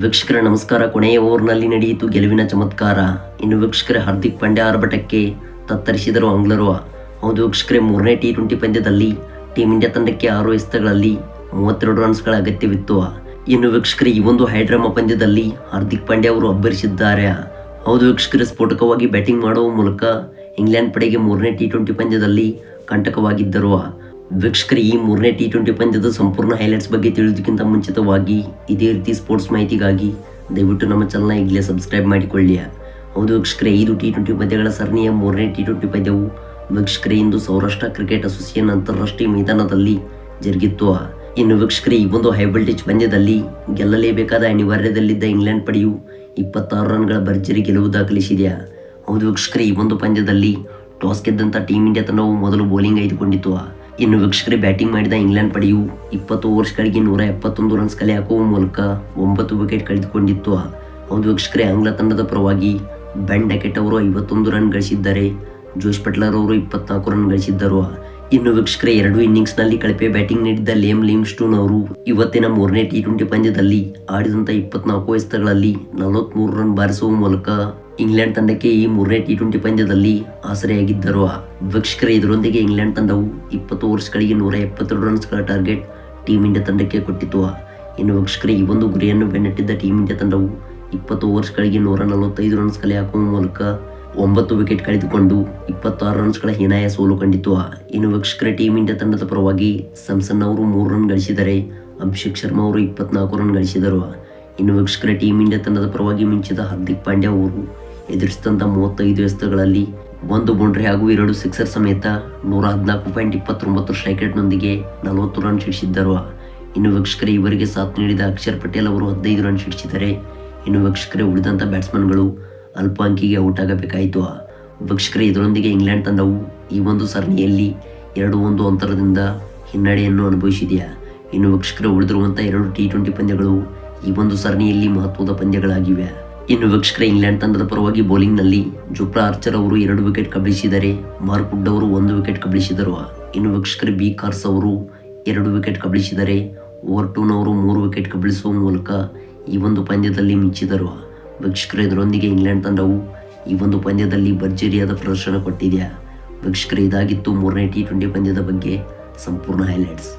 ವೀಕ್ಷಕರ ನಮಸ್ಕಾರ. ಕೊನೆಯ ಓವರ್ನಲ್ಲಿ ನಡೆಯಿತು ಗೆಲುವಿನ ಚಮತ್ಕಾರ. ಇನ್ನು ವೀಕ್ಷಕರ ಹಾರ್ದಿಕ್ ಪಾಂಡ್ಯ ಆರ್ಭಟಕ್ಕೆ ತತ್ತರಿಸಿದರು ಆಂಗ್ಲರು. ಹೌದು ವೀಕ್ಷಕರೇ, ಮೂರನೇ ಟಿ ಟ್ವೆಂಟಿ ಪಂದ್ಯದಲ್ಲಿ ಟೀಮ್ ಇಂಡಿಯಾ ತಂಡಕ್ಕೆ ಆರು ಎಸೆತಗಳಲ್ಲಿ ಮೂವತ್ತೆರಡು ರನ್ಸ್ಗಳ ಅಗತ್ಯವಿತ್ತು. ಇನ್ನು ವೀಕ್ಷಕರೇ, ಈ ಒಂದು ಹೈಡ್ರಾಮಾ ಪಂದ್ಯದಲ್ಲಿ ಹಾರ್ದಿಕ್ ಪಾಂಡ್ಯ ಅವರು ಅಬ್ಬರಿಸಿದ್ದಾರೆ. ಹೌದು ವೀಕ್ಷಕರೇ, ಸ್ಫೋಟಕವಾಗಿ ಬ್ಯಾಟಿಂಗ್ ಮಾಡುವ ಮೂಲಕ ಇಂಗ್ಲೆಂಡ್ ಪಡೆಗೆ ಮೂರನೇ ಟಿ ಟ್ವೆಂಟಿ ಪಂದ್ಯದಲ್ಲಿ ಕಂಟಕವಾಗಿದ್ದರು. ವೀಕ್ಷಕರೇ, ಈ ಮೂರನೇ ಟಿ ಟ್ವೆಂಟಿ ಪಂದ್ಯದ ಸಂಪೂರ್ಣ ಹೈಲೈಟ್ಸ್ ಬಗ್ಗೆ ತಿಳಿಯೋದಕ್ಕಿಂತ ಮುಂಚಿತವಾಗಿ ಇದೇ ರೀತಿ ಸ್ಪೋರ್ಟ್ಸ್ ಮಾಹಿತಿಗಾಗಿ ದಯವಿಟ್ಟು ನಮ್ಮ ಚಾನಲ್ನ ಈಗಲೇ ಸಬ್ಸ್ಕ್ರೈಬ್ ಮಾಡಿಕೊಳ್ಳಿ ಹೌದು ವೀಕ್ಷಕರೇ ಐದು ಟಿ ಟ್ವೆಂಟಿ ಪಂದ್ಯಗಳ ಸರಣಿಯ ಮೂರನೇ ಟಿ ಟ್ವೆಂಟಿ ಪಂದ್ಯವು ವೀಕ್ಷಕರೇ, ಇಂದು ಸೌರಾಷ್ಟ್ರ ಕ್ರಿಕೆಟ್ ಅಸೋಸಿಯೇಷನ್ ಅಂತಾರಾಷ್ಟ್ರೀಯ ಮೈದಾನದಲ್ಲಿ ಜರುಗಿತ್ತು. ಇನ್ನು ವೀಕ್ಷಕರೇ, ಈ ಒಂದು ಹೈ ವೋಲ್ಟೇಜ್ ಪಂದ್ಯದಲ್ಲಿ ಗೆಲ್ಲಲೇಬೇಕಾದ ಅನಿವಾರ್ಯದಲ್ಲಿದ್ದ ಇಂಗ್ಲೆಂಡ್ ಪಡೆಯು ಇಪ್ಪತ್ತಾರು ರನ್ಗಳ ಭರ್ಜರಿ ಗೆಲುವು ದಾಖಲಿಸಿದೆ ಹೌದು ವೀಕ್ಷಕರೇ, ಈ ಒಂದು ಪಂದ್ಯದಲ್ಲಿ ಟಾಸ್ ಗೆದ್ದಂತ ಟೀಮ್ ಇಂಡಿಯಾ ತಂಡವು ಮೊದಲು ಬೌಲಿಂಗ್ ಆಯ್ದುಕೊಂಡಿತ್ತು. ಇನ್ನು ವೀಕ್ಷಕರೇ ಬ್ಯಾಟಿಂಗ್ ಮಾಡಿದ ಇಂಗ್ಲೆಂಡ್ ಪಡೆಯು ಇಪ್ಪತ್ತು ಓವರ್ಸ್ಗಳಿಗೆ ನೂರ ಎಪ್ಪತ್ತೊಂದು ರನ್ಸ್ ಕಲೆ ಹಾಕುವ ಮೂಲಕ ಒಂಬತ್ತು ವಿಕೆಟ್ ಕಳೆದುಕೊಂಡಿತ್ತು. ಹೌದು ವೀಕ್ಷಕರೇ, ಆಂಗ್ಲ ತಂಡದ ಪರವಾಗಿ ಬೆನ್ ಡಕೆಟ್ ಅವರು ಐವತ್ತೊಂದು ರನ್ ಗಳಿಸಿದ್ದಾರೆ. ಜೋಶ್ ಪಟ್ಲರ್ ಅವರು ಇಪ್ಪತ್ನಾಲ್ಕು ರನ್ ಗಳಿಸಿದ್ದರು. ಇನ್ನು ವೀಕ್ಷಕರೇ, ಎರಡು ಇನ್ನಿಂಗ್ಸ್ನಲ್ಲಿ ಕಳಪೆ ಬ್ಯಾಟಿಂಗ್ ನೀಡಿದ್ದ ಲೇಮ್ ಲಿಮ್ ಸ್ಟೂನ್ ಅವರು ಇವತ್ತಿನ ಮೂರನೇ ಟಿ ಟ್ವೆಂಟಿ ಪಂದ್ಯದಲ್ಲಿ ಆಡಿದಂತ ಇಪ್ಪತ್ನಾಲ್ಕು ಎಸೆತಗಳಲ್ಲಿ ನಲವತ್ಮೂರು ರನ್ ಬಾರಿಸುವ ಮೂಲಕ ಇಂಗ್ಲೆಂಡ್ ತಂಡಕ್ಕೆ ಈ ಮೂರನೇ ಟಿ ಟ್ವೆಂಟಿ ಪಂದ್ಯದಲ್ಲಿ ಆಸರೆಯಾಗಿದ್ದರು. ವೀಕ್ಷಕರೇ, ಇದರೊಂದಿಗೆ ಇಂಗ್ಲೆಂಡ್ ತಂಡವು ಇಪ್ಪತ್ತು ವರ್ಷಗಳಿಗೆ ನೂರ ಎಪ್ಪತ್ತೆರಡು ರನ್ಸ್ಗಳ ಟಾರ್ಗೆಟ್ ಟೀಮ್ ಇಂಡಿಯಾ ತಂಡಕ್ಕೆ ಕೊಟ್ಟಿತ್ತು. ಇನ್ನು ವೀಕ್ಷಕರೇ, ಈ ಒಂದು ಗುರಿಯನ್ನು ಬೆನ್ನಟ್ಟಿದ್ದ ಟೀಮ್ ಇಂಡಿಯಾ ತಂಡವು ಇಪ್ಪತ್ತು ವರ್ಷಗಳಿಗೆ ನೂರ ನಲವತ್ತೈದು ರನ್ಸ್ ಕಲೆ ಹಾಕುವ ಮೂಲಕ ಒಂಬತ್ತು ವಿಕೆಟ್ ಕಳೆದುಕೊಂಡು ಇಪ್ಪತ್ತಾರು ರನ್ಸ್ಗಳ ಹೀನಾಯ ಸೋಲು ಕಂಡಿತು ಇನ್ನು ವೀಕ್ಷಕರ ಟೀಮ್ ಇಂಡಿಯಾ ತಂಡದ ಪರವಾಗಿ ಸಮ್ಸನ್ ಅವರು ಮೂರು ರನ್ ಗಳಿಸಿದರೆ ಅಭಿಷೇಕ್ ಶರ್ಮಾ ಅವರು ಇಪ್ಪತ್ನಾಲ್ಕು ರನ್ ಗಳಿಸಿದರು. ಇನ್ನು ವೀಕ್ಷಕರ ಟೀಮ್ ಇಂಡಿಯಾ ತಂಡದ ಪರವಾಗಿ ಮಿಂಚಿದ ಹಾರ್ದಿಕ್ ಪಾಂಡ್ಯ ಅವರು ಎದುರಿಸಿದಂಥ ಮೂವತ್ತೈದು ಎಸೆತಗಳಲ್ಲಿ ಒಂದು ಬೌಂಡ್ರಿ ಹಾಗೂ ಎರಡು ಸಿಕ್ಸರ್ ಸಮೇತ ನೂರ ಹದಿನಾಲ್ಕು ಪಾಯಿಂಟ್ ಇಪ್ಪತ್ತೊಂಬತ್ತು ಸ್ಟ್ರೈಕ್ ರೇಟ್ನೊಂದಿಗೆ ನಲವತ್ತು ರನ್ ಸಿಡಿಸಿದ್ದರು ಇನ್ನು ವೀಕ್ಷಕರೇ ಇವರಿಗೆ ಸಾಥ್ ನೀಡಿದ ಅಕ್ಷರ್ ಪಟೇಲ್ ಅವರು ಹದಿನೈದು ರನ್ ಸಿಡಿಸಿದ್ದಾರೆ ಇನ್ನು ವೀಕ್ಷಕರೇ ಉಳಿದಂಥ ಬ್ಯಾಟ್ಸ್ಮನ್ಗಳು ಅಲ್ಪ ಅಂಕಿಗೆ ಔಟ್ ಆಗಬೇಕಾಯಿತು. ವೀಕ್ಷಕರೇ ಇದರೊಂದಿಗೆ ಇಂಗ್ಲೆಂಡ್ ತಂಡವು ಈ ಒಂದು ಸರಣಿಯಲ್ಲಿ ಎರಡು ಒಂದು ಅಂತರದಿಂದ ಹಿನ್ನಡೆಯನ್ನು ಅನುಭವಿಸಿದೆಯಾ? ಇನ್ನು ವೀಕ್ಷಕರು ಉಳಿದಿರುವಂತಹ ಎರಡು ಟಿ ಟ್ವೆಂಟಿ ಪಂದ್ಯಗಳು ಈ ಒಂದು ಸರಣಿಯಲ್ಲಿ ಮಹತ್ವದ ಪಂದ್ಯಗಳಾಗಿವೆ. ಇನ್ನು ವೀಕ್ಷಕರ ಇಂಗ್ಲೆಂಡ್ ತಂಡದ ಪರವಾಗಿ ಬೌಲಿಂಗ್ನಲ್ಲಿ ಜುಪ್ರಾ ಆರ್ಚರ್ ಅವರು ಎರಡು ವಿಕೆಟ್ ಕಬಳಿಸಿದರೆ ಮಾರ್ಕ್ ವುಡ್ ಅವರು ಒಂದು ವಿಕೆಟ್ ಕಬಳಿಸಿದರು. ಇನ್ನು ವೀಕ್ಷಕರ ಬಿ ಕಾರ್ಸ್ ಅವರು ಎರಡು ವಿಕೆಟ್ ಕಬಳಿಸಿದರೆ ಓವರ್ ಟೂನ್ ಅವರು ಮೂರು ವಿಕೆಟ್ ಕಬಳಿಸುವ ಮೂಲಕ ಈ ಒಂದು ಪಂದ್ಯದಲ್ಲಿ ಮಿಂಚಿದರು. ವೀಕ್ಷಕರೇ, ಇದರೊಂದಿಗೆ ಇಂಗ್ಲೆಂಡ್ ತಂಡವು ಈ ಒಂದು ಪಂದ್ಯದಲ್ಲಿ ಭರ್ಜರಿಯಾದ ಪ್ರದರ್ಶನ ಕೊಟ್ಟಿದೆಯಾ ವೀಕ್ಷಕರೇ, ಇದಾಗಿತ್ತು ಮೂರನೇ ಟಿ ಟ್ವೆಂಟಿ ಪಂದ್ಯದ ಬಗ್ಗೆ ಸಂಪೂರ್ಣ ಹೈಲೈಟ್ಸ್